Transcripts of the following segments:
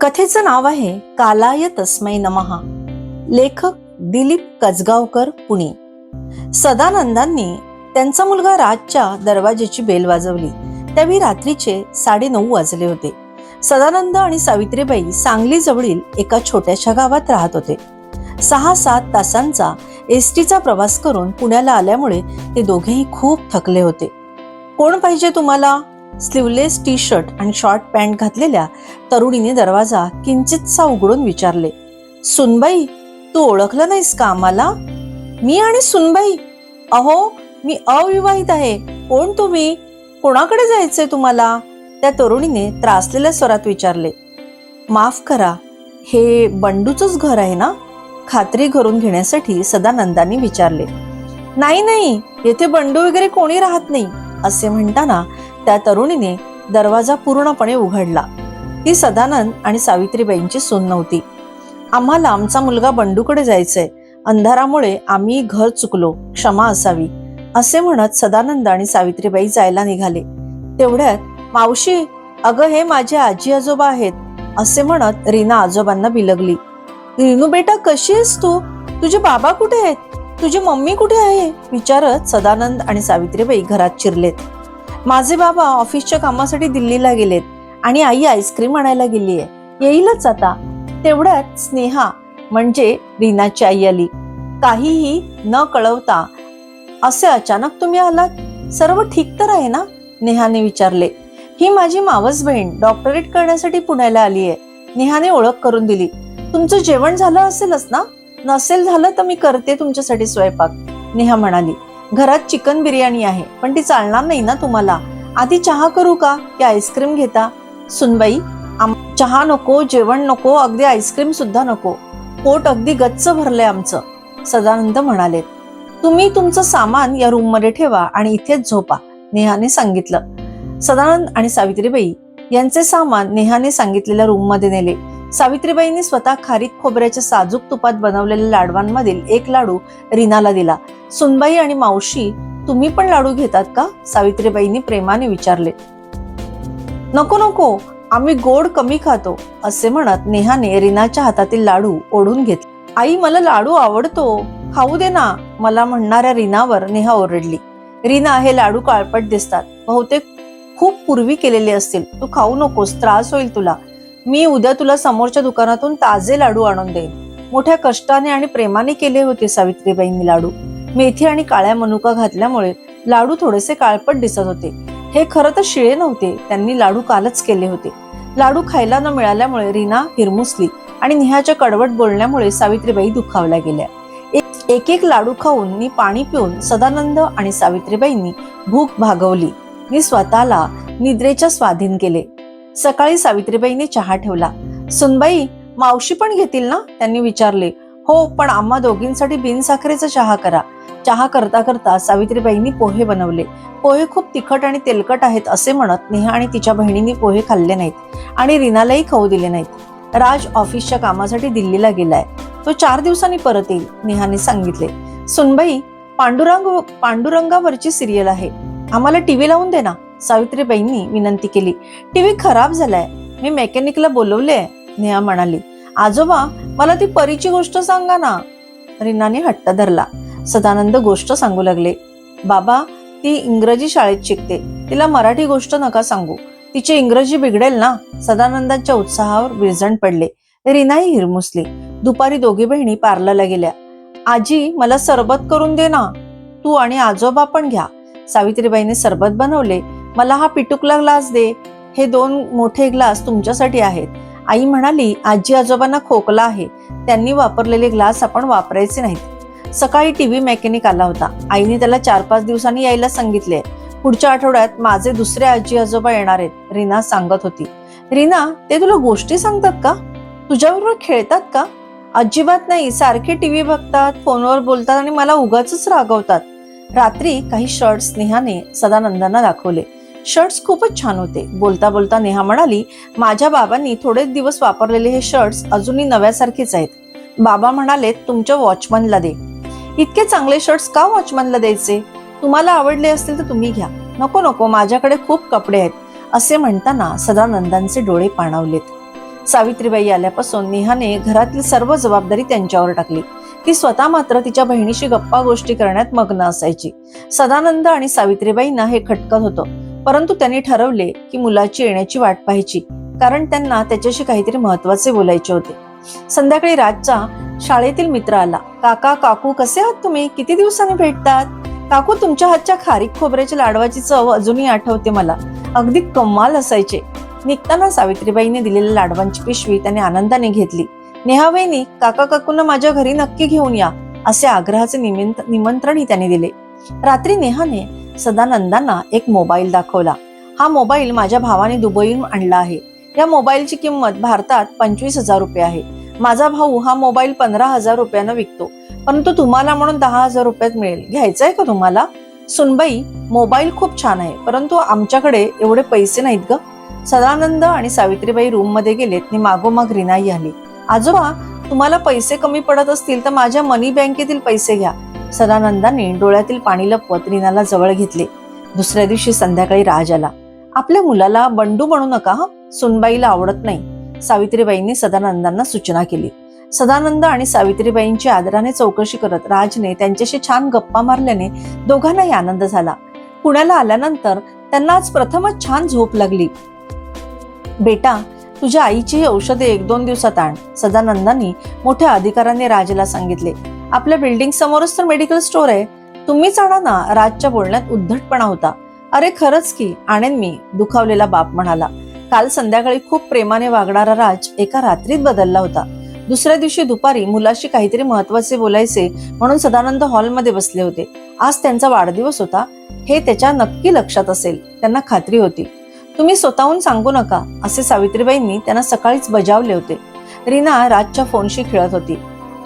कथेचं नाव आहे कालाय तस्मै नमहा लेखक दिलीप कजगावकर पुणे. सदानंदांनी त्यांचा मुलगा राजच्या दरवाजेची बेल वाजवली. त्यावेळी रात्रीचे साडेनऊ वाजले होते. सदानंद आणि सावित्रीबाई सांगली जवळील एका छोट्याशा गावात राहत होते. सहा सात तासांचा एस टीचा प्रवास करून पुण्याला आल्यामुळे ते दोघेही खूप थकले होते. कोण पाहिजे तुम्हाला? स्लीवलेस टी शर्ट आणि शॉर्ट पॅन्ट घातलेल्या तरुणीने दरवाजा किंचितसा उघडून विचारले सुनबाई तू ओळखलं नाहीस का आम्हाला? मी आणि सुनबाई. अहो मी अविवाहित आहे. कोण तुम्ही? कोणाकडे जायचंय तुम्हाला? त्या तरुणीने त्रासलेल्या स्वरात विचारले माफ करा हे बंडूचंच घर आहे ना? खात्री करून घेण्यासाठी सदानंदांनी विचारले नाही नाही येथे बंडू वगैरे कोणी राहत नाही असे म्हणताना त्या तरुणीने दरवाजा पूर्णपणे उघडला. ती सदानंद आणि सावित्रीबाईंची सून नव्हती. आम्हाला आमचा मुलगा बंडूकडे जायचंय. अंधारामुळे आम्ही घर चुकलो. क्षमा असावी असे म्हणत सदानंद आणि सावित्रीबाई जायला निघाले. तेवढ्यात मावशी अगं हे माझे आजी आजोबा आहेत असे म्हणत रीना आजोबांना बिलगली. रिनू बेटा कशी आहेस तू? तुझे बाबा कुठे आहेत? तुझी मम्मी कुठे आहे? विचारत सदानंद आणि सावित्रीबाई घरात चिरलेत. माझे बाबा ऑफिसच्या कामासाठी दिल्लीला गेलेत आणि आई आईस्क्रीम आणायला गेली आहे येईलच आता. तेवढ्यात स्नेहा म्हणजे रीनाची आई आली. काहीही न कळवता असे अचानक तुम्ही आलात? सर्व ठीक तर आहे ना? नेहाने विचारले. ही माझी मावस बहीण डॉक्टरेट करण्यासाठी पुण्याला आली आहे नेहाने ओळख करून दिली. तुमचं जेवण झालं असेलच ना? नसेल झालं तर मी करते तुमच्यासाठी स्वयंपाक नेहा म्हणाली. घरात चिकन बिर्याणी आहे पण ती चालणार नाही ना तुम्हाला? आधी चहा करू का? की आईस्क्रीम घेता. सुनबाई आम- चहा नको जेवण नको अगदी आईस्क्रीम सुद्धा नको. पोट अगदी गच्च भरलंय आमचं सदानंद म्हणाले. तुम्ही तुमचं सामान या रूममध्ये ठेवा आणि इथेच झोपा नेहाने सांगितलं. सदानंद आणि सावित्रीबाई यांचे सामान नेहाने सांगितलेल्या रूममध्ये नेले. सावित्रीबाईंनी स्वतः खारीक खोबऱ्याच्या साजूक तुपात बनवलेल्या लाडवांमधील एक लाडू रीनाला दिला. सुनबाई आणि मावशी तुम्ही पण लाडू घेतात का? सावित्रीबाईंनी प्रेमाने विचारले. नको नको आम्ही गोड कमी खातो असे म्हणत नेहाने रीनाच्या हातातील लाडू ओढून घेतले. आई मला लाडू आवडतो. खाऊ दे ना मला म्हणणाऱ्या रीनावर नेहा ओरडली. रीना हे लाडू काळपट दिसतात. बहुतेक खूप पूर्वी केलेले असतील. तू खाऊ नकोस त्रास होईल तुला. मी उद्या तुला समोरच्या दुकानातून ताजे लाडू आणून देईन. मोठ्या कष्टाने आणि प्रेमाने केले होते सावित्रीबाईंनी लाडू. मेथी आणि काळ्या मनुका घातल्यामुळे लाडू थोडेसे काळपट दिसत होते. हे खरं तर शिळे नव्हते त्यांनी लाडू कालच केले होते. लाडू खायला न मिळाल्यामुळे रीना हिरमुसली आणि नेहाच्या कडवट बोलण्यामुळे सावित्रीबाई दुखावल्या गेल्या. एक- एक एक लाडू खाऊन मी पाणी पिऊन सदानंद आणि सावित्रीबाईंनी भूक भागवली. मी स्वतःला निद्रेच्या स्वाधीन केले. सकाळी सावित्रीबाईंनी चहा ठेवला. सुनबाई मावशी पण घेतील ना? त्यांनी विचारले. हो पण आम्हा दोघींसाठी बिनसाखरेचा चहा करा. चहा करता करता सावित्रीबाईंनी पोहे बनवले. पोहे खूप तिखट आणि तेलकट आहेत असे म्हणत नेहा आणि तिच्या बहिणींनी पोहे खाल्ले नाहीत आणि रीनालाही खाऊ दिले नाहीत. राज ऑफिसच्या कामासाठी दिल्लीला गेलाय. तो चार दिवसांनी परत येईल नेहाने सांगितले. सुनबाई पांडुरंग पांडुरंगावरची सिरियल आहे. आम्हाला टीव्ही लावून दे ना. सावित्रीबाईंनी विनंती केली. टीव्ही खराब झालाय. मी मेकॅनिकला बोलवले नेहा म्हणाली. आजोबा मला ती परीची गोष्ट सांगा ना. रीनाने हट्ट धरला. सदानंद गोष्ट सांगू लागले. बाबा ती इंग्रजी शाळेत शिकते. तिला मराठी गोष्ट नका सांगू. तिची इंग्रजी बिघडेल ना. सदानंदाच्या उत्साहावर विरजण पडले. रीनाही हिरमुसली. दुपारी दोघी बहिणी पार्लरला गेल्या. आजी मला सरबत करून दे ना. तू आणि आजोबा पण घ्या. सावित्रीबाईने सरबत बनवले. मला हा पिटुकला ग्लास दे. हे दोन मोठे ग्लास तुमच्यासाठी आहेत. आई म्हणाली आजी आजोबांना खोकला आहे. त्यांनी वापरलेले ग्लास आपण वापरायचे नाहीत. सकाळी टी व्ही मेकॅनिक आला होता. आईने त्याला चार पाच दिवसांनी यायला सांगितले. पुढच्या आठवड्यात माझे दुसरे आजी आजोबा येणार आहेत रीना सांगत होती. रीना ते तुला गोष्टी सांगतात का? तुझ्याबरोबर खेळतात का? अजिबात नाही सारखे टी व्ही बघतात फोनवर बोलतात आणि मला उगाच रागवतात. रात्री काही शर्ट स्नेहाने सदानंदांना दाखवले. शर्ट्स खूपच छान होते. बोलता बोलता नेहा म्हणाली माझ्या बाबांनी थोडेच दिवस वापरलेले हे शर्ट्स अजूनही नव्यासारखेच आहेत. बाबा म्हणाले तुमच्या वॉचमनला दे. इतके चांगले शर्ट्स का वॉचमनला द्यायचे? तुम्हाला आवडले असतील तर तुम्ही घ्या. नको नको माझ्याकडे खूप कपडे आहेत. असे म्हणताना सदानंदांचे डोळे पाणावलेत. सावित्रीबाई आल्यापासून नेहाने घरातील सर्व जबाबदारी त्यांच्यावर टाकली. ती स्वतः मात्र तिच्या बहिणीशी गप्पा गोष्टी करण्यात मग्न असायची. सदानंद आणि सावित्रीबाईंना हे खटकत होतं. परंतु त्यांनी ठरवले की मुलाची येण्याची वाट पाहायची कारण त्यांना त्याच्याशी काहीतरी महत्त्वाचे बोलायचे होते. संध्याकाळी राजचा शाळेतील मित्र आला. काका काकू कसे आहात तुम्ही? किती दिवसांनी भेटतात? काकू तुमच्या हातच्या खारीक खोबऱ्याच्या लाडवाची चव अजूनही आठवते मला. अगदी कमाल असायचे. निघताना सावित्रीबाईने दिलेल्या लाडवांची पिशवी त्याने आनंदाने घेतली. नेहाबाईंनी काका काकूंना माझ्या घरी नक्की घेऊन या असे आग्रहाचे निमिंत निमंत्रणही त्याने दिले. रात्री नेहाने सदानंदांना एक मोबाईल दाखवला. हा मोबाईल माझ्या भावाने दुबईहून आणला आहे. या मोबाईलची किंमत भारतात पंचवीस हजार रुपये आहे. माझा भाऊ हा मोबाईल पंधरा हजार रुपयानं विकतो. परंतु तुम्हाला म्हणून दहा हजार रुपयात मिळेल. घ्यायचंय आहे का तुम्हाला? सुनबाई मोबाईल खूप छान आहे परंतु आमच्याकडे एवढे पैसे नाहीत ग. सदानंद आणि सावित्रीबाई रूममध्ये गेलेत. आणि मागोमाग रिनाई आली. आजोबा तुम्हाला पैसे कमी पडत असतील तर माझ्या मनी बँकेतील पैसे घ्या. सदानंदाने डोळ्यातील पाणी लपवत रीनाला जवळ घेतले. दुसऱ्या दिवशी संध्याकाळी राज आला. आपल्या मुलाला बंडू म्हणू नका सुनबाईला आवडत नाही. सावित्रीबाईंनी सदानंदांना सूचना केली. सदानंद आणि सावित्रीबाईंची आदराने चौकशी करत राजने त्यांच्याशी छान गप्पा मारल्याने दोघांनाही आनंद झाला. पुण्याला आल्यानंतर त्यांना आज प्रथमच छान झोप लागली. बेटा तुझ्या आईची औषधे एक दोन दिवसात आण सदानंदांनी मोठ्या अधिकाराने राजला सांगितले. आपल्या बिल्डिंग समोरच तर मेडिकल स्टोर आहे. तुम्हीच आणा ना राजच्या बोलण्यात उद्धटपणा होता. अरे खरंच की आणेन मी दुखावलेला बाप म्हणाला. काल संध्याकाळी खूप प्रेमाने वागणारा राज एका रात्रीत बदलला होता. दुसऱ्या दिवशी दुपारी मुलाशी काहीतरी महत्त्वाचे बोलायचे म्हणून सदानंद हॉलमध्ये बसले होते. आज त्यांचा वाढदिवस होता. हे त्याच्या नक्की लक्षात असेल. त्यांना खात्री होती. तुम्ही स्वतःहून सांगू नका असे सावित्रीबाईंनी त्यांना सकाळीच बजावले होते. रीना राजच्या फोनशी खेळत होती.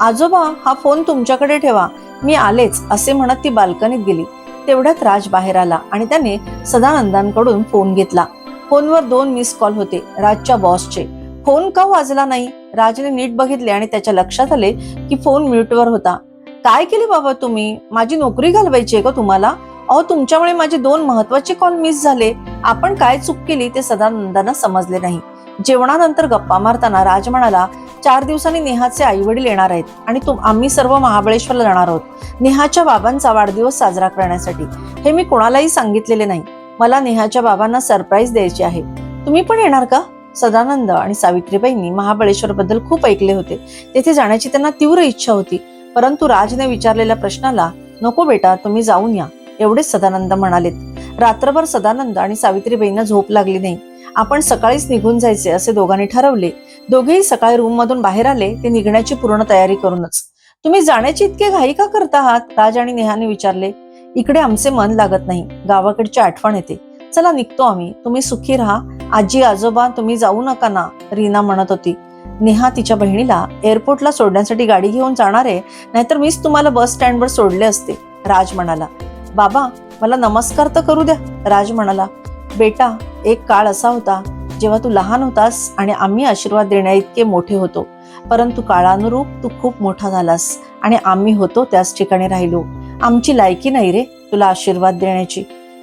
आजोबा हा फोन तुमच्याकडे ठेवा. मी आलेच असे म्हणत ती बाल्कनीत गेली. तेवढ्यात राज बाहेर आला आणि त्याने सदानंदांकडून फोन घेतला. फोनवर दोन मिस कॉल होते राजच्या बॉसचे फोन का वाजला नाही? राजने नीट बघितले आणि त्याच्या लक्षात आले की फोन म्यूटवर होता. काय केले बाबा तुम्ही? माझी नोकरी घालवायची आहे का तुम्हाला? अहो तुमच्यामुळे माझे दोन महत्त्वाचे कॉल मिस झाले. आपण काय चूक केली ते सदानंदांना समजले नाही. जेवणानंतर गप्पा मारताना राज म्हणाला चार दिवसांनी नेहाचे आई वडील येणार आहेत आणि तुम आम्ही सर्व महाबळेश्वरला जाणार आहोत. नेहाच्या बाबांचा वाढदिवस साजरा करण्यासाठी. हे मी कोणालाही सांगितलेले नाही. मला नेहाच्या बाबांना सरप्राईज द्यायचे आहे. तुम्ही पण येणार का? सदानंद आणि सावित्रीबाईंनी महाबळेश्वर बद्दल खूप ऐकले होते. तेथे जाण्याची त्यांना तीव्र इच्छा होती. परंतु राजने विचारलेल्या प्रश्नाला नको बेटा तुम्ही जाऊन या एवढेच सदानंद म्हणालेत. रात्रभर सदानंद आणि सावित्रीबाईंना झोप लागली नाही. आपण सकाळीच निघून जायचे असे दोघांनी ठरवले. दोघेही सकाळी रूम मधून बाहेर आले ते निघण्याची पूर्ण तयारी करूनच. तुम्ही जाण्याची इतके घाई का करता आहात? राज आणि नेहाने विचारले. इकडे आमचे मन लागत नाही. गावाकडची आठवण येते. चला निघतो आम्ही. तुम्ही सुखी राहा. आजी आजोबा तुम्ही जाऊ नका ना रीना म्हणत होती. नेहा तिच्या बहिणीला एअरपोर्टला सोडण्यासाठी गाडी घेऊन जाणार आहे नाहीतर मीच तुम्हाला बस स्टँडवर सोडले असते. राज म्हणाला. बाबा मला नमस्कार तर करू द्या. राज म्हणाला. बेटा एक काळ असा होता जेव्हा तू लहान होतास आणि आम्ही आशीर्वाद देण्या इतके मोठे होतो. परंतु काळानुरूप तू खूप मोठा झालास आणि आम्ही होतो त्याच ठिकाणी राहिलो. आमची लायकी नाही रे तुला आशीर्वाद देण्याची.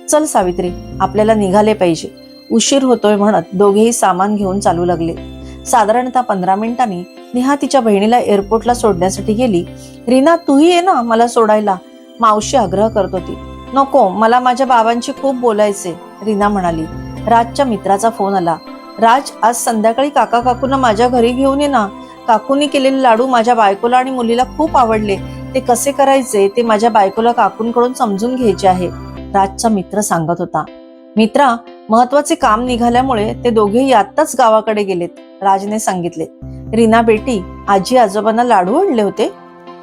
चल सावित्री आपल्याला निघाले पाहिजे. उशीर होतोय म्हणत दोघेही सामान घेऊन चालू लागले. साधारणतः पंधरा मिनिटांनी नेहा तिच्या बहिणीला एअरपोर्टला सोडण्यासाठी गेली. रीना तूही ये ना मला सोडायला. मावशी आग्रह करत होती. नको मला माझ्या बाबांशी खूप बोलायचे रीना म्हणाली राजच्या मित्राचा फोन आला. राज आज संध्याकाळी काका काकूंना माझ्या घरी घेऊन ये ना. काकूंनी केलेले लाडू माझ्या बायकोला आणि मुलीला खूप आवडले. ते कसे करायचे ते माझ्या बायकोला काकूंकडून समजून घ्यायचे आहे. राजचा मित्र सांगत होता. मित्रा महत्त्वाचे काम निघाल्यामुळे ते दोघेही आत्ताच गावाकडे गेलेत राजने सांगितले. रीना बेटी आजी आजोबांना लाडू आणले होते?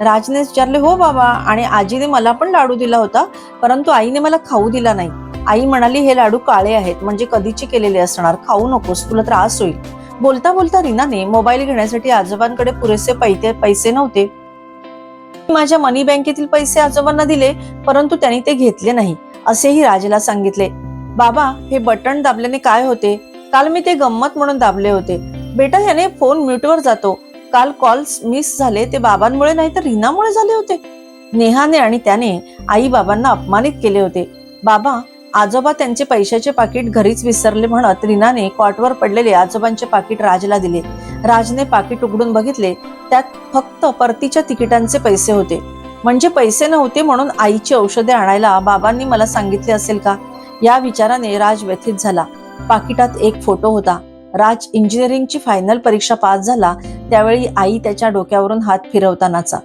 राजने विचारले हो बाबा आणि आजीने मला पण लाडू दिला होता परंतु आईने मला खाऊ दिला नाही. आई म्हणाली हे लाडू काळे आहेत म्हणजे कधीचे केलेले असणार? खाऊ नकोस तुला त्रास होईल. बोलता बोलता रीनाने मोबाईल घेण्यासाठी आजोबांकडे पुरेसे पैसे नव्हते. माझ्या मनी बँकेतील पैसे आजोबांना दिले परंतु त्यांनी ते घेतले नाही असेही राजेला सांगितले. बाबा हे बटन दाबल्याने काय होते? काल मी ते गंमत म्हणून दाबले होते. बेटा याने फोन म्यूटवर जातो. काल कॉल्स मिस झाले ते बाबांमुळे नाही तर रीनामुळे झाले होते. नेहाने आणि त्याने आई बाबांना अपमानित केले होते. बाबा आजोबा त्यांचे पैशाचे पाकिट घरीच विसरले म्हणत रीनाने कॉटवर पडलेले आजोबांचे पाकिट राजला दिले. राजने पाकिट उघडून बघितले. त्यात फक्त परतीच्या तिकिटांचे पैसे होते. म्हणजे पैसे नव्हते म्हणून आईची औषधे आणायला बाबांनी मला सांगितले असेल का? या विचाराने राज व्यथित झाला. पाकिटात एक फोटो होता. राज इंजिनिअरिंगची फायनल परीक्षा पास झाला. त्यावेळी आई त्याच्या डोक्यावरून हात फिरवतानाचा.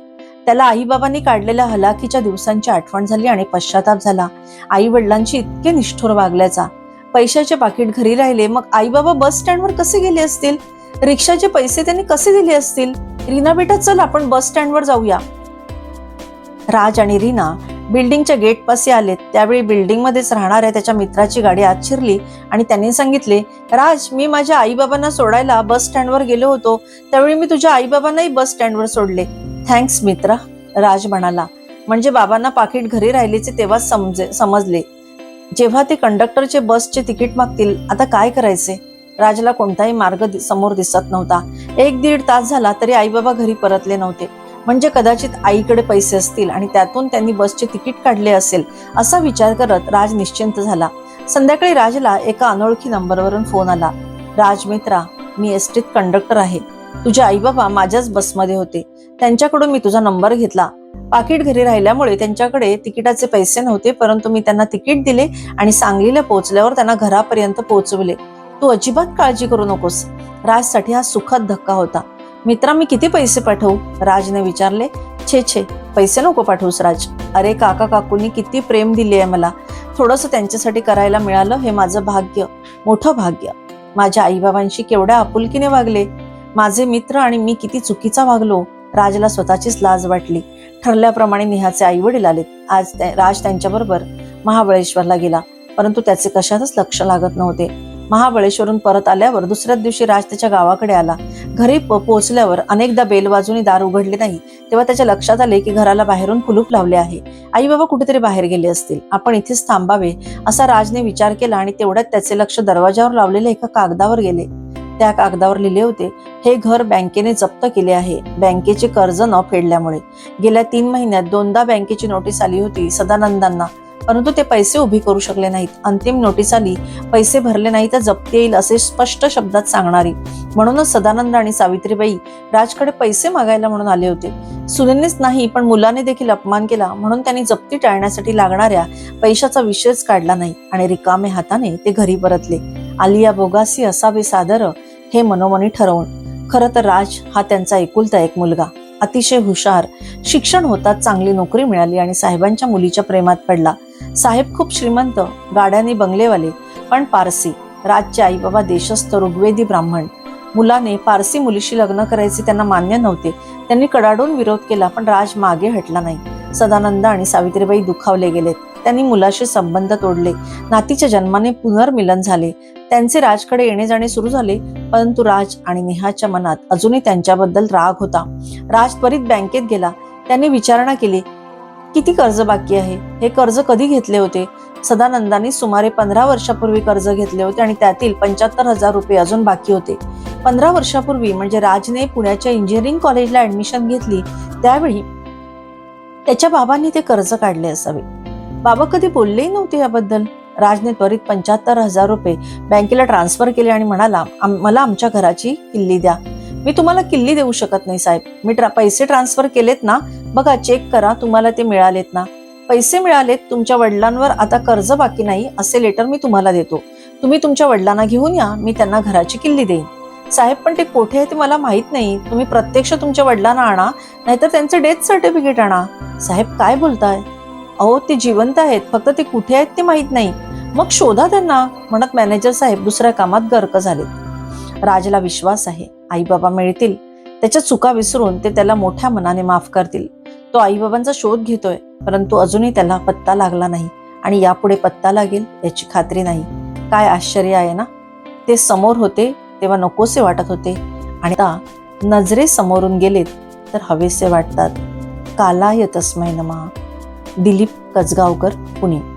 त्याला आईबाबांनी काढलेल्या हलाखीच्या दिवसांची आठवण झाली आणि पश्चाताप झाला. आई वडिलांची इतके निष्ठुर वागल्याचा. पैशाचे पाकिट घरी राहिले मग आई बाबा बस स्टँडवर कसे गेले असतील? रिक्षाचे पैसे त्यांनी कसे दिले असतील? रीना बेटा चल आपण बस स्टँडवर जाऊया. राज आणि रीना बिल्डिंगच्या गेट पासे आले त्यावेळी बिल्डिंग मध्येच राहणाऱ्या त्याच्या मित्राची गाडी आत शिरली आणि त्यांनी सांगितले राज मी माझ्या आईबाबांना सोडायला बस स्टँडवर गेलो होतो. त्यावेळी मी तुझ्या आईबाबांनाही बस स्टँडवर सोडले. थँक्स मित्रा. राज म्हणाला म्हणजे बाबांना पाकिट घरी राहिलेचे तेव्हाच समजे समजले. जेव्हा ते कंडक्टरचे बसचे तिकीट मागतील आता काय करायचे? राजला कोणताही मार्ग दि- समोर दिसत नव्हता. एक दीड तास झाला तरी आई बाबा घरी परतले नव्हते. म्हणजे कदाचित आईकडे पैसे असतील आणि त्यातून त्यांनी बसचे तिकीट काढले असेल असा विचार करत राज निश्चिंत झाला. संध्याकाळी राजला एका अनोळखी नंबरवरून फोन आला. राज मित्रा मी एसटीत कंडक्टर आहे. तुझे आई बाबा माझ्याच बसमध्ये होते. त्यांच्याकडून मी तुझा नंबर घेतला. पाकिट घरी राहिल्यामुळे त्यांच्याकडे तिकिटाचे पैसे नव्हते परंतु मी त्यांना तिकीट दिले आणि सांगलीला पोहोचल्यावर त्यांना घरापर्यंत पोहोचवले. तू अजिबात काळजी करू नकोस. राजसाठी हा सुखद धक्का होता. मित्रा मी किती पैसे पाठवू? राजने विचारले. छे छे पैसे नको पाठवूस राज. अरे काका काकूंनी किती प्रेम दिले आहे मला. थोडंसं त्यांच्यासाठी करायला मिळालं हे माझं भाग्य. मोठं भाग्य. माझ्या आईबाबांशी केवढ्या आपुलकीने वागले. माझे मित्र आणि मी किती चुकीचा वागलो. राजला स्वतःचीच लाज वाटली. ठरल्याप्रमाणे नेहाचे आई वडील आलेत. आज राज त्यांच्याबरोबर महाबळेश्वरला गेला. परंतु त्याचे कशातच लक्ष लागत नव्हते. महाबळेश्वरून परत आल्यावर दुसऱ्याच दिवशी राज त्याच्या गावाकडे आला. घरी प- पोहोचल्यावर अनेकदा बेल वाजून दार उघडले नाही. तेव्हा त्याच्या लक्षात आले की घराला बाहेरून कुलूप लावले आहे. आई बाबा कुठेतरी बाहेर गेले असतील. आपण इथेच थांबावे असा राजने विचार केला आणि तेवढ्यात त्याचे लक्ष दरवाजावर लावलेल्या एका कागदावर गेले. त्या कागदावर लिहिले होते हे घर बँकेने जप्त केले आहे. बँकेचे कर्ज न फेडल्यामुळे. गेल्या तीन महिन्यात दोनदा बँकेची नोटीस आली होती सदानंदांना. परंतु ते पैसे उभी करू शकले नाहीत. अंतिम नोटीस आली पैसे भरले नाही तर जप्ती येईल असे स्पष्ट शब्दात सांगणारी. म्हणूनच सदानंद आणि सावित्रीबाई राजकडे पैसे मागायला म्हणून आले होते. सुनेनेच नाही पण मुलाने देखील अपमान केला. म्हणून त्यांनी जप्ती टाळण्यासाठी लागणाऱ्या पैशाचा विषयच काढला नाही आणि रिकामे हाताने ते घरी परतले. आलिया बोगासी असावे सादर हे मनोमनी ठरवून. खरं तर राज हा त्यांचा एकुलता एक मुलगा. अतिशय हुशार. शिक्षण होतात चांगली नोकरी मिळाली आणि साहेबांच्या मुलीच्या प्रेमात पडला. साहेब खूप श्रीमंत गाड्याने बंगलेवाले पण पारसी. राजचे आई बाबा देशस्थ ऋग्वेदी ब्राह्मण. मुलाने पारसी मुलीशी लग्न करायचे त्यांना मान्य नव्हते. त्यांनी कडाडून विरोध केला पण राज मागे हटला नाही. सदानंद आणि सावित्रीबाई दुखावले गेलेत. त्यांनी मुलाशी संबंध तोडले. नातीच्या जन्माने पुनर्मिलन झाले. त्यांचे राजकडे येणे जाणे सुरू झाले परंतु राज आणि नेहाच्या मनात अजूनही त्यांच्याबद्दल राग होता. राज त्वरित बँकेत गेला. त्यांनी विचारणा केली किती कर्ज बाकी आहे? हे कर्ज कधी घेतले होते? सदानंदांनी सुमारे पंधरा वर्षापूर्वी कर्ज घेतले होते आणि त्यातील पंच्याहत्तर हजार रुपये अजून बाकी होते. पंधरा वर्षापूर्वी म्हणजे राजने पुण्याच्या इंजिनिअरिंग कॉलेजला ऍडमिशन घेतली. त्यावेळी त्याच्या बाबांनी ते कर्ज काढले असावे. बाबा कधी बोललेही नव्हते याबद्दल. राजने त्वरित पंच्याहत्तर हजार रुपये बँकेला ट्रान्सफर केले आणि म्हणाला "आम- मला आमच्या घराची किल्ली द्या. मी तुम्हाला किल्ली देऊ शकत नाही साहेब. मी ट्रा- पैसे ट्रान्सफर केलेत ना बघा चेक करा तुम्हाला ते मिळालेत ना. पैसे मिळालेत तुमच्या वडिलांवर आता कर्ज बाकी नाही असे लेटर मी तुम्हाला देतो. तुम्ही तुमच्या वडिलांना घेऊन या मी त्यांना घराची किल्ली देईन. साहेब पण ते कोठे आहे ते मला माहीत नाही. तुम्ही प्रत्यक्ष तुमच्या वडिलांना आणा नाहीतर त्यांचं डेथ सर्टिफिकेट आणा. साहेब काय बोलताय? अहो ते जिवंत आहेत. फक्त ते कुठे आहेत ते माहीत नाही. मग शोधा त्यांना म्हणत मॅनेजर साहेब दुसऱ्या कामात गर्क झालेत. राजला विश्वास आहे. आई बाबा मिळतील. त्याच्या चुका विसरून ते त्याला मोठ्या मनाने माफ करतील. तो आईबाबांचा शोध घेतोय परंतु अजूनही त्याला पत्ता लागला नाही. आणि यापुढे पत्ता लागेल याची खात्री नाही. काय आश्चर्य आहे ना? ते समोर होते तेव्हा नकोसे वाटत होते. आणि आता नजरे समोरून गेलेत तर हवेसे वाटतात. काला यतस्मय नमा. दिलीप कजगावकर पुणे.